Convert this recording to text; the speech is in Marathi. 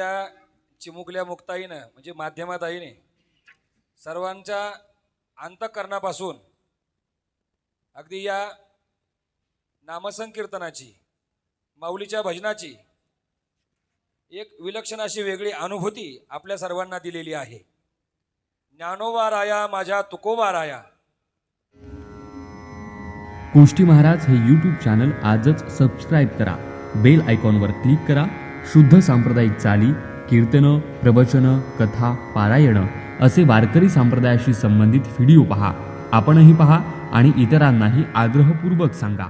या चिमुकल्या मुक्ताईनं म्हणजे माध्यमाताईने सर्वांच्या अंतकरणापासून अगदी या नामसंकीर्तनाची माऊलीच्या भजनाची एक विलक्षण अशी वेगळी अनुभूती आपल्या सर्वांना दिलेली आहे. ज्ञानोबा राया माझ्या तुकोबा राया कुष्टी महाराज हे यूट्यूब चॅनल आजच सबस्क्राईब करा. बेल आयकॉनवर क्लिक करा. शुद्ध सांप्रदायिक चाली कीर्तनं प्रवचनं कथा पारायणं असे वारकरी संप्रदायाशी संबंधित व्हिडिओ पहा. आपणही पहा आणि इतरांनाही आग्रहपूर्वक सांगा.